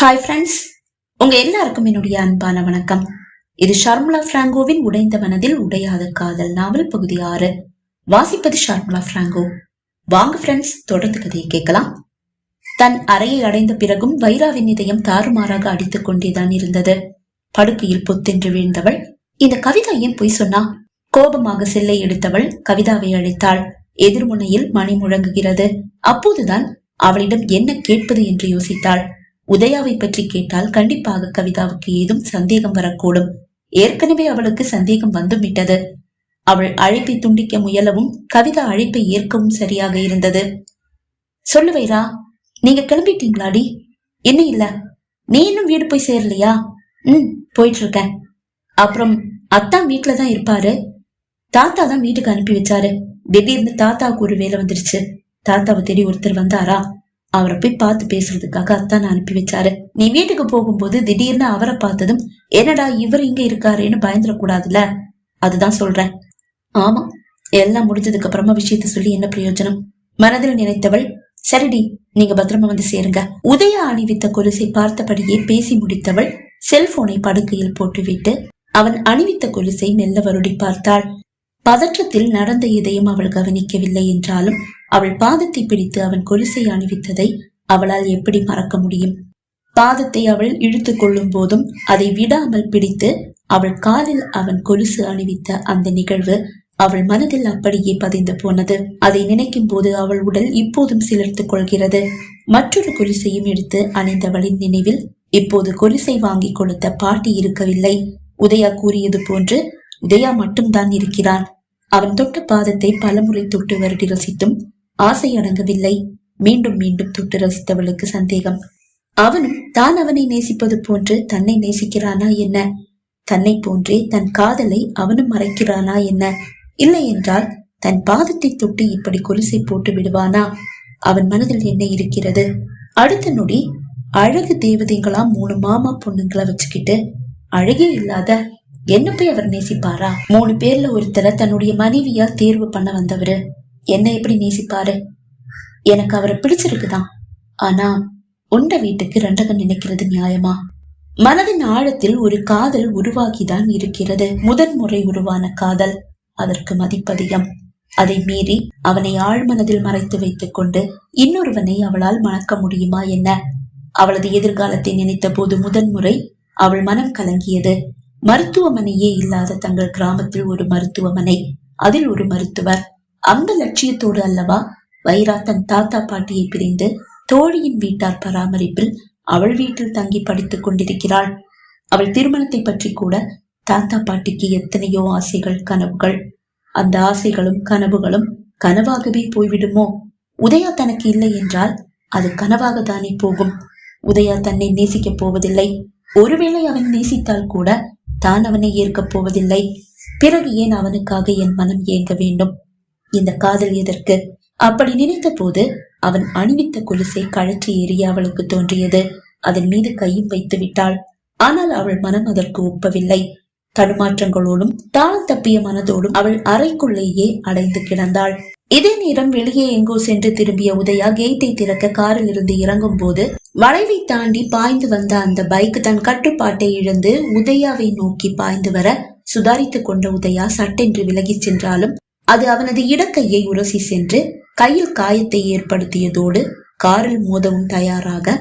Hi friends உங்க எல்லாருக்கும் என்னுடைய அன்பான வணக்கம். இது ஷர்முலா பிராங்கோவின் உடைந்த மனதில் உடையாத காதல் நாவல் பகுதி ஆறு. வாசிப்பது ஷர்முலா பிராங்கோ. வாங்க ஃப்ரெண்ட்ஸ் தொடர்ந்து கதையை கேட்கலாம். தன் அறையை அடைந்த பிறகும் வைராவின் இதயம் தாறுமாறாக அடித்துக் கொண்டேதான் இருந்தது. படுக்கையில் பொத்தென்று வீழ்ந்தவள். இந்த கவிதா ஏன் பொய் சொன்னா? கோபமாக செல்லை எடுத்தவள் கவிதாவை அழைத்தாள். எதிர்முனையில் மணி முழங்குகிறது. அப்போதுதான் அவளிடம் என்ன கேட்பது என்று யோசித்தாள். உதயாவை பற்றி கேட்டால் கண்டிப்பாக கவிதாவுக்கு ஏதும் சந்தேகம் வரக்கூடும். ஏற்கனவே அவளுக்கு சந்தேகம் வந்துவிட்டது. அவள் அழைப்பை துண்டிக்க முயலவும் கவிதா அழைப்பை ஏற்கவும் சரியாக இருந்தது. சொல்லு வைரா நீங்க கிளம்பிட்டீங்களாடி? என்ன இல்ல? நீ இன்னும் வீடு போய் சேரலையா? ம் போயிட்டு இருக்கேன் அப்புறம் அத்தான் வீட்டுல தான் இருப்பாரு. தாத்தா தான் வீட்டுக்கு அனுப்பி வச்சாரு. திடீர்னு தாத்தாவுக்கு ஒரு வேலை வந்துருச்சு. தாத்தாவை தேடி ஒருத்தர் வந்தாரா? அவரை போய் பார்த்து பேசுறதுக்காக அத்தான் அனுப்பி வச்சாரு. நீ வீட்டுக்கு போகும்போது திடீர்னு அவரை பார்த்ததும் என்னடா இவர் இங்க இருக்காருன்னு பயந்துடக்கூடாதுல்ல? அதுதான் சொல்றேன். ஆமா எல்லாம் முடிஞ்சதுக்கு அப்புறமா விஷயத்த சொல்லி என்ன பிரயோஜனம்? மனதில் நினைத்தவள் சரிடி நீங்க பத்திரமா வந்து சேருங்க. உதயா அணிவித்த கொலுசை பார்த்தபடியே பேசி முடித்தவள் செல்போனை படுக்கையில் போட்டுவிட்டு அவன் அணிவித்த கொலுசை மெல்ல வருடி பார்த்தாள். பதற்றத்தில் நடந்த எதையும் அவள் கவனிக்கவில்லை என்றாலும் அவள் பாதத்தை பிடித்து அவன் கொலுசை அணிவித்ததை அவளால் எப்படி மறக்க முடியும்? பாதத்தை அவள் இழுத்து கொள்ளும் போதும் அதை விடாமல் பிடித்து அவள் காலில் அவன் கொலுசு அணிவித்த அந்த நிகழ்வு அவள் மனதில் அப்படியே பதிந்து போனது. அதை நினைக்கும் போது அவள் உடல் இப்போதும் சிலிர்த்து கொள்கிறது. மற்றொரு கொலுசையும் எடுத்து அணிந்தவளின் நினைவில் இப்போது கொலுசை வாங்கி கொடுத்த பாட்டி இருக்கவில்லை. உதயா கூறியது போன்று உதயா மட்டும்தான் இருக்கிறான். அவன் தொட்ட பாதத்தை பலமுறை தொட்டு வருடி ரசித்தும் ஆசை அடங்கவில்லை. மீண்டும் மீண்டும் தொட்டு ரசித்தவளுக்கு சந்தேகம். அவனும் தான் அவனை நேசிப்பது போன்று தன்னை நேசிக்கிறானா என்ன? தன்னை போன்றே தன் காதலை அவனும் மறைக்கிறானா என்ன? இல்லை என்றால் தன் பாதத்தை தொட்டு இப்படி கொலுசை போட்டு விடுவானா? அவன் மனதில் என்ன இருக்கிறது? அடுத்த நொடி அழகு தேவதைங்களா மூணு மாமா பொண்ணுங்களை வச்சுக்கிட்டு அழகே இல்லாத என்ன போய் அவர் நேசிப்பாரா? மூணு பேர்ல ஒருத்தரை தன்னுடைய மனைவியா தேர்வு பண்ண வந்தவரு. என்ன எப்படி நேசிப்பாரு? எனக்கு அவரை பிடிச்சிருக்குதான். ஆனா உண்ட வீட்டுக்கு ரெண்டகம் நினைக்கிறது நியாயமா? மனதின் ஆழத்தில் ஒரு காதல் உருவாகிதான் இருக்கிறது. முதன்முறை உருவான காதல். அதற்கு மதிப்பதிகம். அதை மீறி அவனை ஆழ்மனதில் மறைத்து வைத்துக் கொண்டு இன்னொருவனை அவளால் மணக்க முடியுமா என்ன? அவளது எதிர்காலத்தை நினைத்த போது முதன்முறை அவள் மனம் கலங்கியது. மருத்துவமனையே இல்லாத தங்கள் கிராமத்தில் ஒரு மருத்துவமனை. அதில் ஒரு மருத்துவர். அந்த லட்சியத்தோடு அல்லவா? வைரா தன் தாத்தா பாட்டியை பிரிந்து தோழியின் வீட்டார் பராமரிப்பில் அவள் வீட்டில் தங்கி படித்துக் கொண்டிருக்கிறாள். அவள் திருமணத்தை பற்றி கூட தாத்தா பாட்டிக்கு எத்தனையோ ஆசைகள் கனவுகள். அந்த ஆசைகளும் கனவுகளும் கனவாகவே போய்விடுமோ? உதயா தனக்கு இல்லை என்றால் அது கனவாக தானே போகும். உதயா தன்னை நேசிக்கப் போவதில்லை. ஒருவேளை அவன் நேசித்தால் கூட தான் அவனை ஏற்கப் போவதில்லை. பிறகு ஏன் அவனுக்காக என் மனம் ஏங்க வேண்டும்? இந்த காதல் எதற்கு? அப்படி நினைத்த போது அவன் அணிவித்த கொலுசை கழற்றி ஏறிய அவளுக்கு தோன்றியது. அதன் மீது கையும் வைத்து விட்டாள். ஆனால் அவள் மனம் அதற்கு ஒப்பவில்லை. தடுமாற்றங்களோடும் தாளம் தப்பிய மனதோடும் அவள் அறைக்குள்ளேயே அடைந்து கிடந்தாள். இதே நேரம் வெளியே எங்கோ சென்று திரும்பிய உதயா கேட்டை திறக்க காரில் இருந்து இறங்கும் போது வளைவை தாண்டி பாய்ந்து வந்த அந்த பைக் தன் கட்டுப்பாட்டை இழந்து உதயாவை நோக்கி பாய்ந்து வர சுதாரித்துக் கொண்ட உதயா சட்டென்று விலகிச் சென்றாலும் அது அவனது இடக்கையை உரசி சென்று கையில் காயத்தை ஏற்படுத்தியதோடு காரில் மோதவும் தயாராக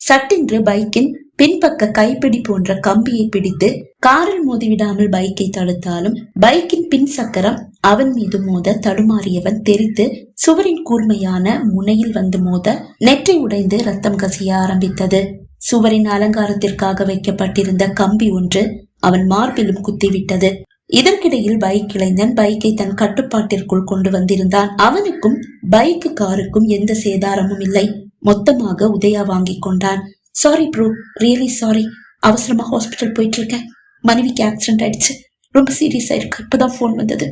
சட்டென்று பைக்கின் பின்பக்க கைப்பிடி போன்ற கம்பியை பிடித்து காரில் மோதிவிடாமல் பைக்கை தடுத்தாலும் பைக்கின் பின் சக்கரம் அவன் மீது மோத தடுமாறியவன் தெரித்து சுவரின் கூர்மையான முனையில் வந்து மோத நெற்றை உடைந்து ரத்தம் கசிய ஆரம்பித்தது. சுவரின் அலங்காரத்திற்காக வைக்கப்பட்டிருந்த கம்பி ஒன்று அவன் மார்பிலும் குத்திவிட்டது. இதற்கிடையில் பைக் இளைஞன் பைக்கை தன் கட்டுப்பாட்டிற்குள் கொண்டு வந்திருந்தான். அவனுக்கும் பைக்கு காருக்கும் எந்த சேதாரமும் இல்லை. மொத்தமாக உதயா வாங்கி கொண்டான். சாரி ப்ரோ ரியலி சாரி அவசரமா ஹாஸ்பிட்டல் போயிட்டு இருக்கேன் மனைவிக்கு ஆக்சிடென்ட் ஆயிடுச்சு. ரொம்ப சீரியஸா இருக்கு இப்பதான் போன் வந்தது.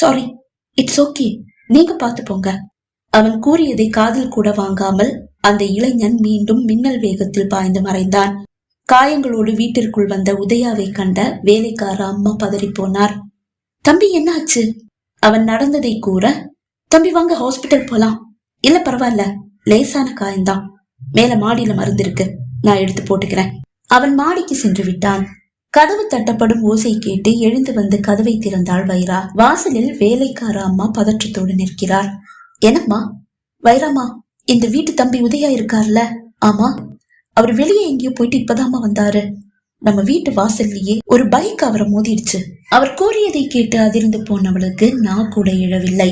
சாரி இட்ஸ் ஓகே நீங்க பார்த்து போங்க. அவன் கூறியதை காதில் கூட வாங்காமல் அந்த இளைஞன் மீண்டும் மின்னல் வேகத்தில் பாய்ந்து மறைந்தான். காயங்களோடு வீட்டிற்குள் வந்த உதயாவை கண்ட வேலைக்கார அம்மா பதறிப்போனார் தம்பி என்னாச்சு அவன் நடந்ததை கூற தம்பி வாங்க ஹாஸ்பிட்டல் போலாம். இல்ல பரவாயில்ல. லேசான காயம்தான். மேல மாடியில மருந்து இருக்கு. நான் எடுத்து போட்டுக்கிறேன். அவன் மாடிக்கு சென்று விட்டான். கதவு தட்டப்படும் ஓசை கேட்டு எழுந்து வந்து கதவை திறந்தாள் வைரா. வாசலில் வேலைக்கார அம்மா பதற்றத்தோடு நிற்கிறார். என்னம்மா? வைராமா இந்த வீட்டு தம்பி உதயா இருக்கார்ல? ஆமா. அவர் வெளியே எங்கேயோ போயிட்டு இப்பதாமா வந்தாரு. நம்ம வீட்டு வாசல்லையே ஒரு பைக் அவரை மோதிடுச்சு. அவர் கூறியதை கேட்டு அதிர்ந்து போனவளுக்கு நான் கூட எழவில்லை.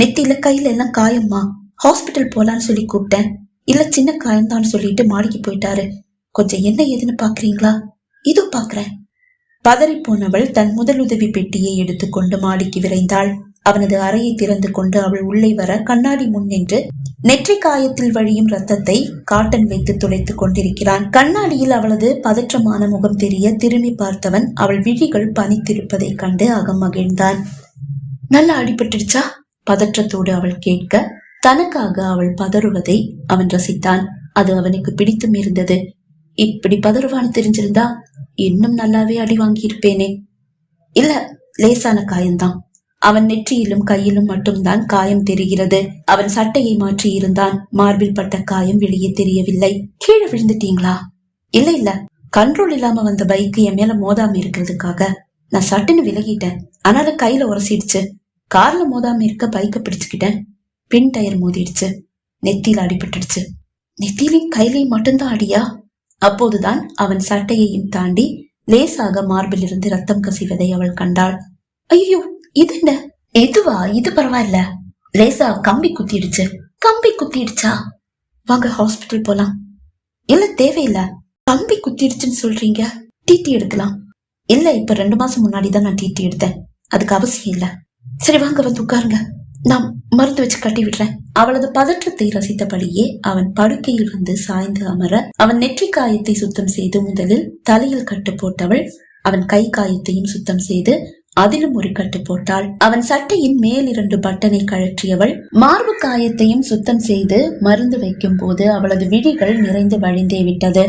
நெத்தியில கையில எல்லாம் காயம்மா. ஹாஸ்பிட்டல் போலான்னு சொல்லி கூப்பிட்டேன். இல்ல சின்ன காயம்தான் சொல்லிட்டு மாடிக்கு போயிட்டாரு. கொஞ்சம் என்ன ஏதுன்னு பாக்குறீங்களா? இதோ பாக்குறேன். பதறி போனவள் தன் முதலுதவி பெட்டியை எடுத்துக்கொண்டு மாடிக்கு விரைந்தாள். அவனது அறையை திறந்து கொண்டு அவள் உள்ளே வர கண்ணாடி முன் நின்று நெற்றி காயத்தில் வழியும் ரத்தத்தை காட்டன் வைத்து துடைத்துக் கொண்டிருக்கிறான். கண்ணாடியில் அவளது பதற்றமான முகம் தெரிய திரும்பி பார்த்தவன் அவள் விழிகள் பனித்திருப்பதை கண்டு அகம் மகிழ்ந்தான். நல்லா அடிபட்டுடுச்சா? பதற்றத்தோடு அவள் கேட்க தனக்காக அவள் பதறுவதை அவன் ரசித்தான். அது அவனுக்கு பிடித்தும் இருந்தது. இப்படி பதறுவான்னு தெரிஞ்சிருந்தா இன்னும் நல்லாவே அடி வாங்கியிருப்பேனே. இல்ல லேசான காயம்தான். அவன் நெற்றியிலும் கையிலும் மட்டும்தான் காயம் தெரிகிறது. அவன் சட்டையை மாற்றி இருந்தான். மார்பில் பட்ட காயம் வெளியே தெரியவில்லை. கீழே விழுந்துட்டீங்களா? இல்ல இல்ல. கண்ட்ரோல் இல்லாம வந்த பைக் என் மேல மோதாம இருக்கிறதுக்காக நான் சட்டுன்னு விலகிட்டேன். ஆனாலும் கையில உரசிடுச்சு. கார்ல மோதாம இருக்க பைக்க பிடிச்சுக்கிட்டேன். பின் டயர் மோதிடுச்சு. நெத்தியில அடிபட்டுடுச்சு. நெத்திலையும் கையிலையும் மட்டும்தான் அடியா? அப்போதுதான் அவன் சட்டையையும் தாண்டி லேசாக மார்பில் இருந்து ரத்தம் கசிவதை அவள் கண்டாள். ஐயோ இது என்ன எதுவா? இது பரவாயில்ல. லேசா கம்பி குத்திடுச்சு. கம்பி குத்திடுச்சா? வாங்க ஹாஸ்பிட்டல் போலாம். இல்ல தேவையில்ல? கம்பி குத்திடுச்சுன்னு சொல்றீங்க. டிடி எடுக்கலாம். இல்ல இப்ப ரெண்டு மாசம் முன்னாடி தான் நான் டிடி எடுத்தேன். அதுக்கு அவசியம் இல்ல. சரி வாங்க வந்து உட்காருங்க. நான் மருந்து வச்சு கட்டி விடுறேன். அவளது பதற்றத்தை ரசித்தபடியே அவன் படுக்கையில் வந்து சாய்ந்து அமர அவன் நெற்றி காயத்தை சுத்தம் செய்து முதலில் தலையில் கட்டு போட்டவள் அவன் கை காயத்தையும் சுத்தம் செய்து அதிலும் ஒரு கட்டு போட்டாள். அவன் சட்டையின் மேல் இரண்டு பட்டனை கழற்றியவள். மார்பு காயத்தையும் சுத்தம் செய்து மருந்து வைக்கும் போது அவளது விழிகள் நிறைந்து வழிந்தே விட்டது.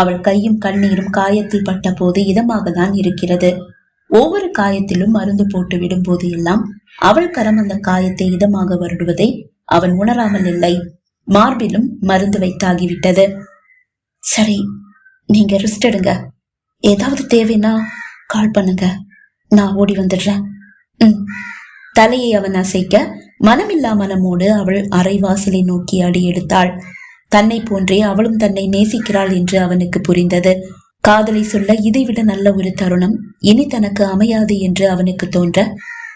அவள் கையும் கண்ணீரும் காயத்தில் பட்ட போது இதமாக தான் இருக்கிறது. ஒவ்வொரு காயத்திலும் மருந்து போட்டு விடும் போது எல்லாம் அவள் கரம் அந்த காயத்தை இதமாக வருடுவதை அவன் உணராமல் இல்லை. மார்பிலும் மருந்து வைத்தாகிவிட்டது. சரி நீங்க ரெஸ்ட் எடுங்க. ஏதாவது தேவைன்னா கால் பண்ணுங்க. நான் ஓடி வந்துடுறேன். ம் தலையை அவன் அசைக்க மனமில்லா மனமோடு அவள் அரை வாசலை நோக்கி அடி எடுத்தாள். தன்னை போன்றே அவளும் தன்னை நேசிக்கிறாள் என்று அவனுக்கு புரிந்தது. காதலை சொல்ல இதைவிட நல்ல ஒரு தருணம் இனி தனக்கு அமையாது என்று அவனுக்கு தோன்ற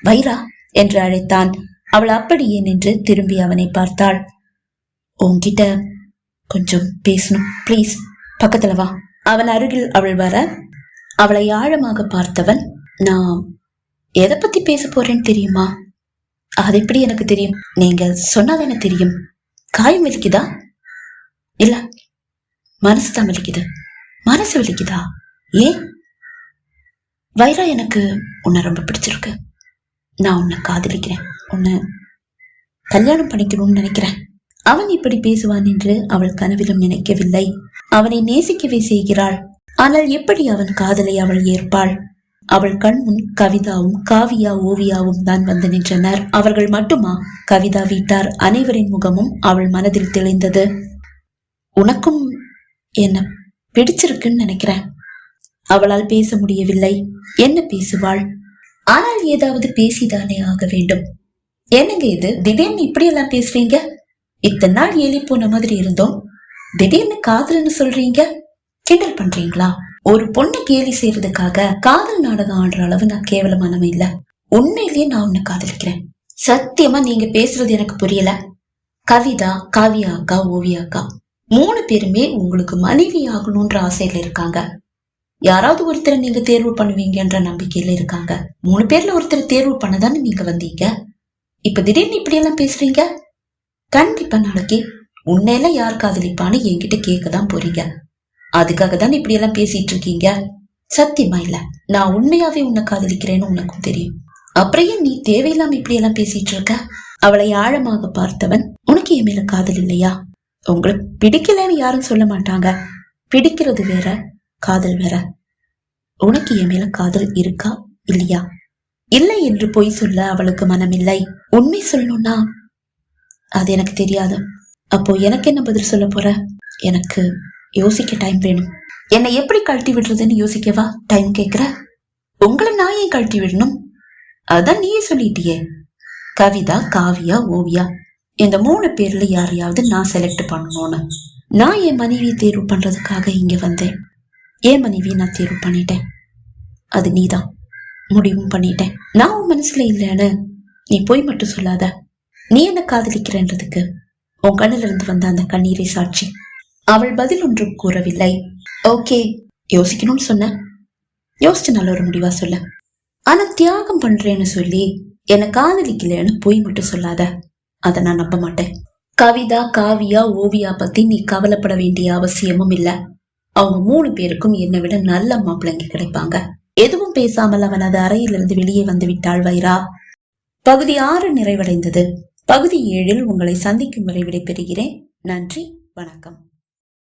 வைரா என்று அழைத்தான். அவள் அப்படியே நின்று திரும்பி அவனை பார்த்தாள். உன்கிட்ட கொஞ்சம் பேசணும் ப்ளீஸ் பக்கத்துல வா. அவன் அருகில் அவள் வர அவளை ஆழமாக பார்த்தவன் நான் எதை பத்தி பேச போறேன்னு தெரியுமா? அது எப்படி எனக்கு தெரியும்? நீங்க சொன்னாதானே தெரியும். காயம் வலிக்குதா இல்ல மனசு தான் வலிக்குது மனசு வலிக்குதா ஏன்? வைரா எனக்கு உன்னை ரொம்ப பிடிச்சிருக்கு. நான் உன்னை காதலிக்கிறேன். உன்னை கல்யாணம் பண்ணிக்கணும்னு நினைக்கிறேன். அவன் இப்படி பேசுவான் என்று அவள் கனவிலும் நினைக்கவில்லை. அவனை நேசிக்கவே செய்கிறாள். ஆனால் எப்படி அவன் காதலை அவள் ஏற்பாள்? அவள் கண் முன் கவிதாவும் காவியா ஓவியாவும் தான் வந்து நின்றனர். அவர்கள் மட்டுமா? கவிதா வீட்டார். அனைவரின் முகமும் அவள் மனதில் தெளிந்தது. உனக்கும் என்ன பிடிச்சிருக்குன்னு நினைக்கிறேன். அவளால் பேச முடியவில்லை. என்ன பேசுவாள்? ஆனால் ஏதாவது பேசிதானே ஆக வேண்டும். என்னங்க இது? திடீர்னு இப்படி எல்லாம் பேசுறீங்க? இத்தனை நாள் ஏலி போன மாதிரி இருந்தோம். திடீர்னு காதல்னு சொல்றீங்க? கிண்டல் பண்றீங்களா? ஒரு பொண்ணு கேலி செய்யறதுக்காக காதல் நாடகம் ஆடுற அளவு நான் கேவலமானவன் இல்ல. உண்மையிலேயே நான் உன்னை காதலிக்கிறேன். சத்தியமா நீங்க பேசுறது எனக்கு புரியல. கவிதா காவியா அக்கா ஓவியா அக்கா மூணு பேருமே உங்களுக்கு மனைவி ஆகணும்ன்ற ஆசையில இருக்காங்க. யாராவது ஒருத்தரை நீங்க தேர்வு பண்ணுவீங்கன்ற நம்பிக்கையில இருக்காங்க. மூணு பேர்ல ஒருத்தர் தேர்வு பண்ணதானே நீங்க வந்தீங்க? இப்ப திடீர்னு இப்படி எல்லாம் பேசுறீங்க? கண்டிப்பா நாளைக்கு உன்னையெல்லாம் யார் காதலிப்பான்னு என்கிட்ட கேட்க தான் போறீங்க. அதுக்காக தான் இப்படி எல்லாம் பேசிட்டு இருக்கீங்க சத்தியமா இல்ல. நான் உண்மையாவே உன்னை காதலிக்கிறேன்னு உனக்கும் தெரியும். அப்புறம் ஏன் நீ தேவையில்லாம இப்படி எல்லாம் பேசிட்டு இருக்க அவளை ஆழமாக பார்த்தவன் உனக்கு என் மேல காதல் இல்லையா? உங்களை பிடிக்கலன்னு யாரும் சொல்ல மாட்டாங்க. பிடிக்கிறது வேற காதல் வேற. உனக்கு என் மேல காதல் இருக்கா இல்லையா? இல்லை என்று பொய் சொல்ல அவளுக்கு மனமில்லை. உண்மை சொல்லணும்னா அது எனக்கு தெரியாது. அப்போ எனக்கு என்ன பதில் சொல்ல போற? எனக்கு யோசிக்க டைம் வேணும். என்னை எப்படி கழட்டி விடுறதுன்னு யோசிக்கவா? டைம் கேட்குற உங்களை நான் ஏன் கழட்டி விடணும்? அதான் நீயே சொல்லிட்டியே. கவிதா காவியா ஓவியா இந்த மூணு பேர்ல யாரையாவது நான் செலக்ட் பண்ணணும்னு. நான் என் மனைவியை தேர்வு பண்றதுக்காக இங்க வந்தேன். என் மனைவியை நான் தேர்வு பண்ணிட்டேன். அது நீதான். முடிவும் பண்ணிட்டேன். நான் உன் மனசுல இல்லைன்னு நீ போய் மட்டும் சொல்லாத. நீ என்ன காதலிக்கிறன்றதுக்கு உன் கண்ணில இருந்து வந்த அந்த கண்ணீரை சாட்சி. அவள் பதில் ஒன்றும் கூறவில்லை. ஓகே யோசிக்கணும்னு சொன்ன. யோசிச்சு நல்ல ஒரு முடிவா சொல்ல. ஆனா தியாகம் பண்றேன்னு சொல்லி என்னை காதலிக்கலன்னு போய் மட்டும் சொல்லாத. அதை நான் நம்ப மாட்டேன். கவிதா காவியா ஓவியா பத்தி நீ கவலைப்பட வேண்டிய அவசியமும் இல்ல. அவங்க மூணு பேருக்கும் என்னை விட நல்ல மாப்பிள்ளைங்க கிடைப்பாங்க. எதுவும் பேசாமல் அவனது அறையிலிருந்து வெளியே வந்து விட்டாள் வைரா. பகுதி ஆறு நிறைவடைந்தது. பகுதி ஏழில் உங்களை சந்திக்கும் வரை விடைபெறுகிறேன். நன்றி வணக்கம்.